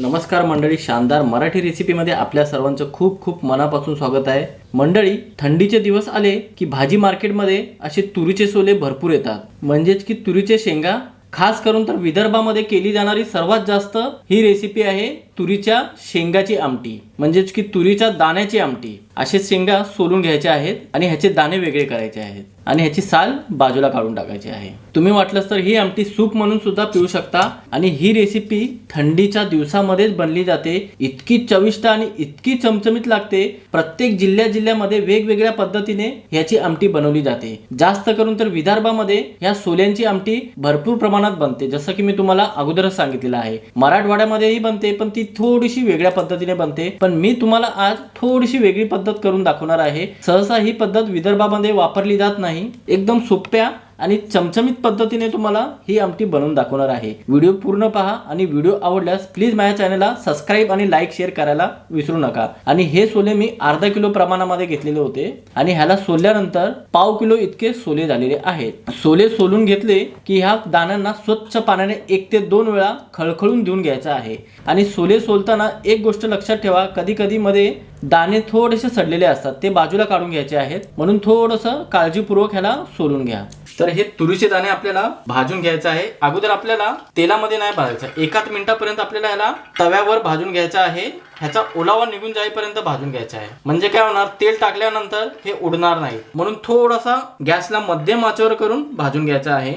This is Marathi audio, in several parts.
नमस्कार मंडळी शानदार मराठी रेसिपीमध्ये आपल्या सर्वांचं खूप खूप मनापासून स्वागत आहे. मंडळी थंडीचे दिवस आले की भाजी मार्केटमध्ये असे तुरीचे सोले भरपूर येतात. म्हणजेच की तुरीचे शेंगा खास करून तर विदर्भामध्ये केली जाणारी सर्वात जास्त ही रेसिपी आहे तुरीच्या शेंगाची आमटी म्हणजेच की तुरीच्या दाण्याची आमटी. असे शेंगा सोलून घ्यायचे आहेत आणि ह्याचे दाणे वेगळे करायचे आहेत आणि ह्याची साल बाजूला काढून टाकायची आहे. तुम्ही वाटलंच तर ही आमटी सूप म्हणून सुद्धा पिऊ शकता आणि ही रेसिपी थंडीच्या दिवसामध्येच बनली जाते. इतकी चविष्ट आणि इतकी चमचमीत लागते. प्रत्येक जिल्ह्या जिल्ह्यामध्ये वेगवेगळ्या पद्धतीने ह्याची आमटी बनवली जाते. जास्त करून तर विदर्भामध्ये ह्या सोल्यांची आमटी भरपूर प्रमाणात बनते जसं की मी तुम्हाला अगोदरच सांगितलेलं आहे. मराठवाड्यामध्येही बनते पण ती थोडीशी वेगळ्या पद्धतीने बनते. पण मी तुम्हाला आज थोडीशी वेगळी पद्धत करून दाखवणार आहे. सहसा ही पद्धत विदर्भामध्ये वापरली जात नाही. एकदम सोप्या आणि चमचमीत पद्धतीने तुम्हाला ही आमटी बनवून दाखवणार आहे. व्हिडिओ पूर्ण पहा आणि व्हिडिओ आवडल्यास प्लीज माझ्या चॅनलला सबस्क्राईब आणि लाईक शेअर करायला विसरू नका. आणि हे सोले मी अर्धा किलो प्रमाणामध्ये घेतलेले होते आणि ह्याला सोलल्यानंतर पाव किलो इतके सोले झालेले आहेत. सोले सोलून घेतले की ह्या दाण्यांना स्वच्छ पाण्याने एक ते दोन वेळा खळखळून देऊन घ्यायचा आहे. आणि सोले सोलताना एक गोष्ट लक्षात ठेवा कधी कधी मध्ये दाणे थोडेसे सडलेले असतात ते बाजूला काढून घ्यायचे आहेत. म्हणून थोडंसं काळजीपूर्वक ह्याला सोलून घ्या. तर हे तुरीचे दाणे आपल्याला भाजून घ्यायचं आहे. अगोदर आपल्याला तेलामध्ये नाही भाजायचं एकाच मिनिटापर्यंत आपल्याला ह्याला तव्यावर भाजून घ्यायचा आहे. ह्याचा ओलावा निघून जाईपर्यंत भाजून घ्यायचा आहे. म्हणजे काय होणार? तेल टाकल्यानंतर हे उडणार नाही. म्हणून थोडासा गॅसला मध्यम आचेवर करून भाजून घ्यायचा आहे.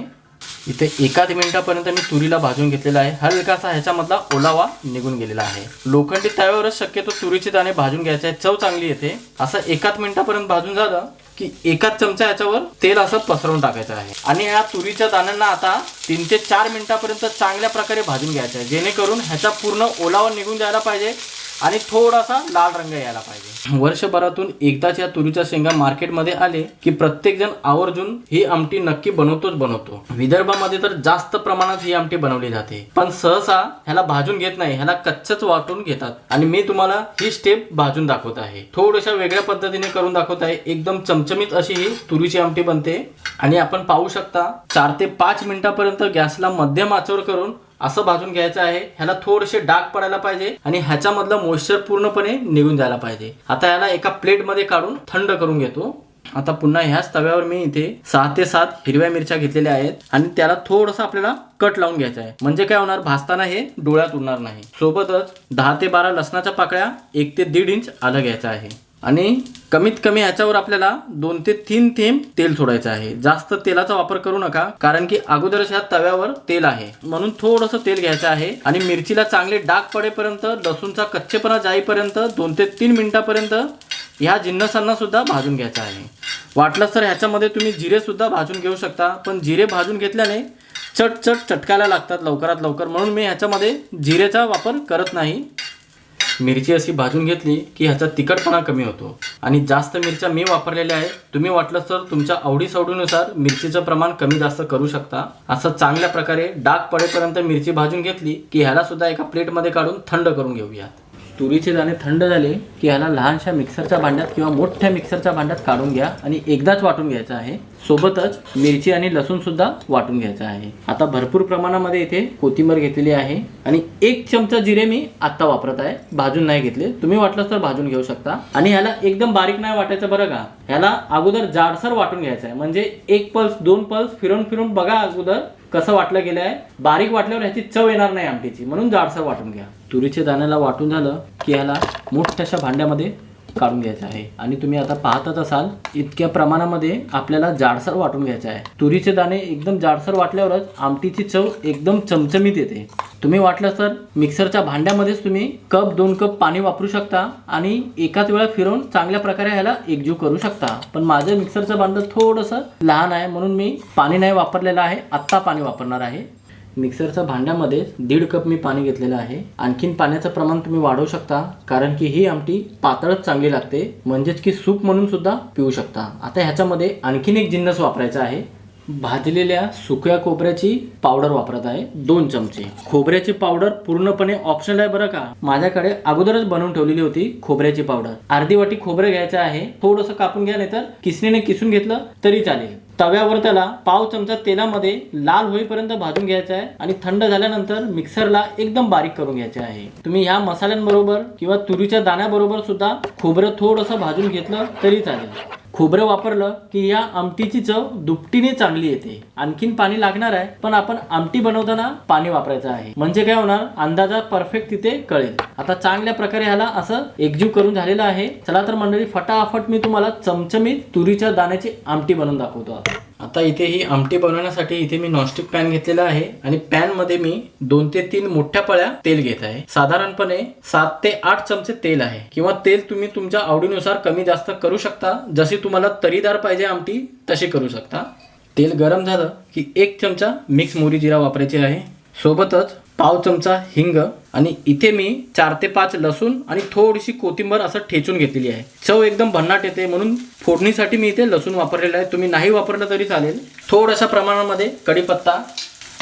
इथे एकाच मिनिटापर्यंत मी तुरीला भाजून घेतलेला आहे. हलकासा ह्याच्यामधला ओलावा निघून गेलेला आहे. लोखंडी तव्यावरच शक्यतो तुरीचे दाणे भाजून घ्यायचे आहे. चव चांगली येते. असं एकाच मिनिटापर्यंत भाजून झालं की एकाच चमचा याच्यावर तेल असं पसरवून टाकायचं आहे. आणि ह्या तुरीच्या दाण्यांना आता तीन ते चार मिनिटापर्यंत चांगल्या प्रकारे भाजून घ्यायचं आहे. जेणेकरून ह्याचा पूर्ण ओलावा निघून जायला पाहिजे. आणि थोडासा लाल रंग यायला पाहिजे. वर्षभरातून एकदाच या तुरीच्या शेंगा मार्केटमध्ये आले की प्रत्येक जण आवर्जून ही आमटी नक्की बनवतोच बनवतो. विदर्भामध्ये तर जास्त प्रमाणात ही आमटी बनवली जाते. पण सहसा ह्याला भाजून घेत नाही ह्याला कच्चच वाटून घेतात. आणि मी तुम्हाला ही स्टेप भाजून दाखवत आहे. थोड्याशा वेगळ्या पद्धतीने करून दाखवत आहे. एकदम चमचमीत अशी ही तुरीची आमटी बनते. आणि आपण पाहू शकता चार ते पाच मिनिटापर्यंत गॅसला मध्यम आचवर करून असं भाजून घ्यायचं आहे. ह्याला थोडेसे डाग पडायला पाहिजे आणि ह्याच्यामधलं मॉइश्चर पूर्णपणे निघून जायला पाहिजे. आता ह्याला एका प्लेटमध्ये काढून थंड करून घेतो. आता पुन्हा ह्याच तव्यावर मी इथे सहा ते सात हिरव्या मिरच्या घेतलेल्या आहेत आणि त्याला थोडंसं आपल्याला कट लावून घ्यायचं आहे. म्हणजे काय होणार? भाजताना हे डोळ्यात उडणार नाही. सोबतच दहा ते बारा लसणाच्या पाकळ्या एक ते दीड इंच आलं घ्यायचं आहे. आणि कमीत कमी याच्यावर आपल्याला दोन ते तीन थेंब तेल सोडायचं आहे. जास्त तेलाचा वापर करू नका कारण की अगोदरच ह्या तव्यावर तेल आहे. म्हणून थोडंसं तेल घ्यायचं आहे आणि मिरचीला चांगले डाग पडेपर्यंत लसूणचा कच्चेपणा जाईपर्यंत दोन ते तीन मिनिटापर्यंत ह्या जिन्नसांना सुद्धा भाजून घ्यायचं आहे. वाटलंच तर ह्याच्यामध्ये तुम्ही जिरे सुद्धा भाजून घेऊ शकता पण जिरे भाजून घेतल्याने चट चट चटकायला लागतात लवकरात लवकर. म्हणून मी ह्याच्यामध्ये जिरेचा वापर करत नाही. मिरची अशी भाजून घेतली की ह्याचा तिखटपणा कमी होतो. आणि जास्त मिरच्या मी वापरलेल्या आहेत. तुम्ही वाटलं तर तुमच्या आवडीसवडीनुसार मिरचीचं प्रमाण कमी जास्त करू शकता. असं चांगल्या प्रकारे डाग पडेपर्यंत मिरची भाजून घेतली की ह्याला सुद्धा एका प्लेटमध्ये काढून थंड करून घेऊयात. तुरीचे दाणे थंड झाले की ह्याला लहानशा मिक्सरच्या भांड्यात किंवा मोठ्या मिक्सरच्या भांड्यात काढून घ्या आणि एकदाच वाटून घ्यायचं आहे. सोबतच मिरची आणि लसूण सुद्धा वाटून घ्यायचं आहे. आता भरपूर प्रमाणामध्ये इथे कोथिंबीर घेतलेली आहे आणि एक चमचा जिरे मी आत्ता वापरत आहे. भाजून नाही घेतले. तुम्ही वाटलं तर भाजून घेऊ शकता. आणि ह्याला एकदम बारीक नाही वाटायचं बरं का? ह्याला अगोदर जाडसर वाटून घ्यायचं आहे. म्हणजे एक पल्स दोन पल्स फिरून फिरून बघा अगोदर कसं वाटलं गेलं आहे बारीक वाटल्यावर ह्याची चव येणार नाही आमटीची म्हणून जाडसर वाटून घ्या. तुरीच्या दाण्याला वाटून झालं की ह्याला मोठ्याशा भांड्यामध्ये काढून घ्यायचं आहे. आणि तुम्ही आता पाहतच असाल इतक्या प्रमाणामध्ये आपल्याला जाडसर वाटून घ्यायचं आहे. तुरीचे दाणे एकदम जाडसर वाटल्यावरच आमटीची चव एकदम चमचमीत येते. तुम्ही वाटलं तर मिक्सरच्या भांड्यामध्येच तुम्ही कप दोन कप पाणी वापरू शकता आणि एकाच वेळा फिरवून चांगल्या प्रकारे ह्याला एकजीव करू शकता. पण माझं मिक्सरचं भांडं थोडंसं लहान आहे म्हणून मी पाणी नाही वापरलेलं आहे आत्ता पाणी वापरणार आहे. मिक्सरच्या भांड्यामध्ये दीड कप मी पाणी घेतलेलं आहे. आणखीन पाण्याचं प्रमाण तुम्ही वाढवू शकता कारण की ही आमटी पातळच चांगली लागते म्हणजेच की सूप म्हणून सुद्धा पिऊ शकता. आता ह्याच्यामध्ये आणखीन एक जिन्नस वापरायचा आहे. भाजलेल्या सुक्या खोबऱ्याची पावडर वापरत आहे दोन चमचे. खोबऱ्याची पावडर पूर्णपणे ऑप्शनल आहे बरं का? माझ्याकडे अगोदरच बनवून ठेवलेली होती खोबऱ्याची पावडर. अर्धी वाटी खोबरं घ्यायचं आहे. थोडंसं कापून घ्या नाहीतर किसणीने किसून घेतलं तरी चालेल. तव्यावर त्याला पाव चमचा तेलामध्ये लाल होईपर्यंत भाजून घ्यायचा आहे आणि थंड झाल्यानंतर मिक्सरला एकदम बारीक करून घ्यायचे आहे. तुम्ही ह्या मसाल्यांबरोबर किंवा तुरीच्या दाण्याबरोबर सुद्धा खोबरं थोडंसं भाजून घेतलं तरी चालेल. खोबरं वापरलं की या आमटीची चव दुपटीने चांगली येते. आणखीन पाणी लागणार आहे पण आपण आमटी बनवताना पाणी वापरायचं आहे. म्हणजे काय होणार? अंदाजा परफेक्ट तिथे कळेल. आता चांगल्या प्रकारे ह्याला असं एकजीव करून झालेलं आहे. चला तर मंडळी फटाफट मी तुम्हाला चमचमीत तुरीच्या दाण्याची आमटी बनवून दाखवतो आता इथे ही आमटी बनवण्यासाठी इथे मी नॉनस्टिक पॅन घेतलेला आहे आणि पॅनमध्ये मी दोन ते तीन मोठ्या पळ्या तेल घेत आहे. साधारणपणे सात ते आठ चमचे तेल आहे. किंवा तेल तुम्ही तुमच्या आवडीनुसार कमी जास्त करू शकता. जशी तुम्हाला तरीदार पाहिजे आमटी तशी करू शकता. तेल गरम झालं की एक चमचा मिक्स मोरी जिरा वापरायची आहे. सोबतच पाव चमचा हिंग आणि इथे मी चार ते पाच लसूण आणि थोडीशी कोथिंबर असं ठेचून घेतलेली आहे. चव एकदम भन्नाट येते म्हणून फोडणीसाठी मी इथे लसूण वापरलेलं आहे. तुम्ही नाही वापरलं तरी चालेल. थोड्याशा प्रमाणामध्ये कढीपत्ता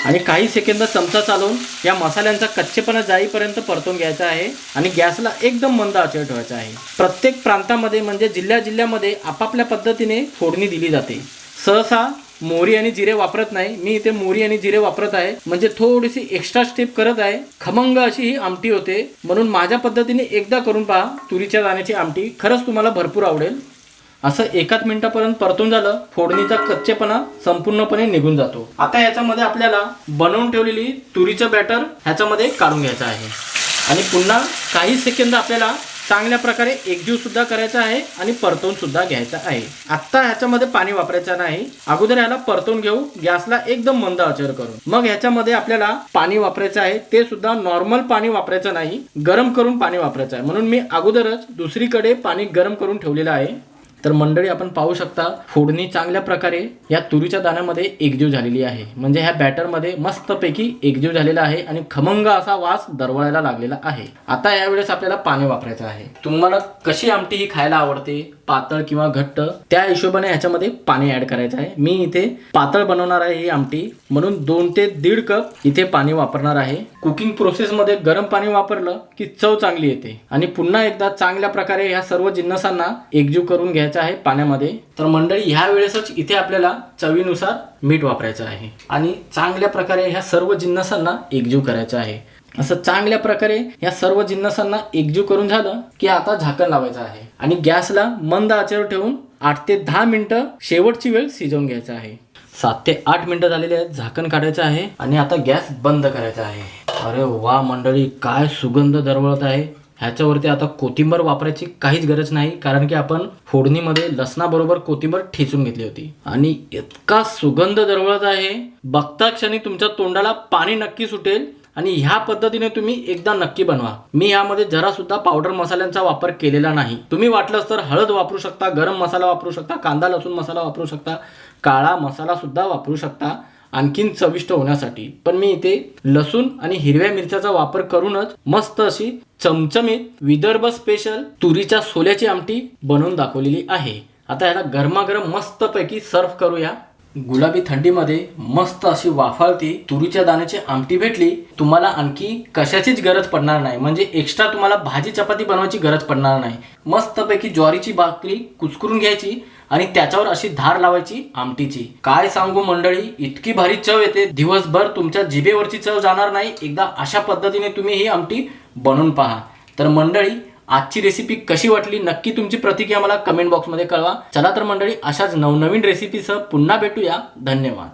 आणि काही सेकंद चमचा चालवून या मसाल्यांचा कच्चेपणा जाईपर्यंत परतून घ्यायचा आहे आणि गॅसला एकदम मंद आचर ठेवायचा आहे. प्रत्येक प्रांतामध्ये म्हणजे जिल्ह्या जिल्ह्यामध्ये आपापल्या पद्धतीने फोडणी दिली जाते. सहसा मोहरी आणि जिरे वापरत नाही. मी इथे मोरी आणि जिरे वापरत आहे. म्हणजे थोडीशी एक्स्ट्रा स्टेप करत आहे. खमंग अशी ही आमटी होते. म्हणून माझ्या पद्धतीने एकदा करून पहा तुरीच्या दाण्याची आमटी. खरंच तुम्हाला भरपूर आवडेल. असं एकाच मिनिटापर्यंत परतून झालं फोडणीचा कच्चेपणा संपूर्णपणे निघून जातो. आता याच्यामध्ये आपल्याला बनवून ठेवलेली तुरीचं बॅटर ह्याच्यामध्ये काढून घ्यायचं आहे. आणि पुन्हा काही सेकंद आपल्याला चांगल्या प्रकारे एकजीवसुद्धा करायचा आहे आणि परतवून सुद्धा घ्यायचा आहे. आत्ता ह्याच्यामध्ये पाणी वापरायचं नाही. अगोदर ह्याला परतवून घेऊ गॅसला एकदम मंद आचर करून. मग ह्याच्यामध्ये आपल्याला पाणी वापरायचं आहे ते सुद्धा नॉर्मल पाणी वापरायचं नाही गरम करून पाणी वापरायचं आहे. म्हणून मी अगोदरच दुसरीकडे पाणी गरम करून ठेवलेलं आहे. तर मंडळी आपण पाहू शकता फोडणी चांगल्या प्रकारे या तुरीच्या दाण्यामध्ये एकजीव झालेली आहे. म्हणजे ह्या बॅटरमध्ये मस्तपैकी एकजीव झालेला आहे आणि खमंग असा वास दरवळायला लागलेला आहे. आता यावेळेस आपल्याला पाणी वापरायचं आहे. तुम्हाला कशी आमटी ही खायला आवडते? पातळ किंवा घट्ट त्या हिशोबाने ह्याच्यामध्ये पाणी ऍड करायचं आहे. मी इथे पातळ बनवणार आहे ही आमटी. म्हणून दोन ते दीड कप इथे पाणी वापरणार आहे. कुकिंग प्रोसेसमध्ये गरम पाणी वापरलं की चव चांगली येते. आणि पुन्हा एकदा चांगल्या प्रकारे ह्या सर्व जिन्नसांना एकजीव करून घ्यायचं आहे पाण्यामध्ये. तर मंडळी ह्या वेळेसच इथे आपल्याला चवीनुसार मीठ वापरायचं आहे. आणि चांगल्या प्रकारे ह्या सर्व जिन्नसांना एकजीव करायचं आहे. असं चांगल्या प्रकारे या सर्व जिन्नसांना एकजीव करून झालं की आता झाकण लावायचं आहे. आणि गॅसला मंद आचेवर ठेवून आठ ते दहा मिनटं शेवटची वेळ शिजवून घ्यायचा आहे. सात ते आठ मिनिटं झालेले आहेत झाकण काढायचं आहे आणि आता गॅस बंद करायचा आहे. अरे वा मंडळी काय सुगंध दरवळत आहे. ह्याच्यावरती आता कोथिंबर वापरायची काहीच गरज नाही कारण की आपण फोडणीमध्ये लसणाबरोबर कोथिंबर ठेचून घेतली होती. आणि इतका सुगंध दरवळत आहे. बघता क्षणी तुमच्या तोंडाला पाणी नक्की सुटेल. आणि ह्या पद्धतीने तुम्ही एकदा नक्की बनवा. मी यामध्ये जरा सुद्धा पावडर मसाल्यांचा वापर केलेला नाही. तुम्ही वाटलंच तर हळद वापरू शकता गरम मसाला वापरू शकता कांदा लसूण मसाला वापरू शकता काळा मसाला सुद्धा वापरू शकता आणखीन चविष्ट होण्यासाठी. पण मी इथे लसूण आणि हिरव्या मिरच्याचा वापर करूनच मस्त अशी चमचमीत विदर्भ स्पेशल तुरीच्या सोल्याची आमटी बनवून दाखवलेली आहे. आता याला गरमागरम मस्तपैकी सर्व्ह करूया. गुलाबी थंडीमध्ये मस्त अशी वाफाळती तुरीच्या दाण्याची आमटी भेटली तुम्हाला आणखी कशाचीच गरज पडणार नाही. म्हणजे एक्स्ट्रा तुम्हाला भाजी चपाती बनवायची गरज पडणार नाही. मस्तपैकी ज्वारीची भाकरी कुचकरून घ्यायची आणि त्याच्यावर अशी धार लावायची आमटीची. काय सांगू मंडळी इतकी भारी चव येते. दिवसभर तुमच्या जिभेवरची चव जाणार नाही. एकदा अशा पद्धतीने तुम्ही ही आमटी बनवून पहा. तर मंडळी आजची रेसिपी कशी वाटली नक्की तुमची प्रतिक्रिया मला कमेंट बॉक्समध्ये कळवा. चला तर मंडळी अशाच नवनवीन रेसिपीसह पुन्हा भेटूया. धन्यवाद.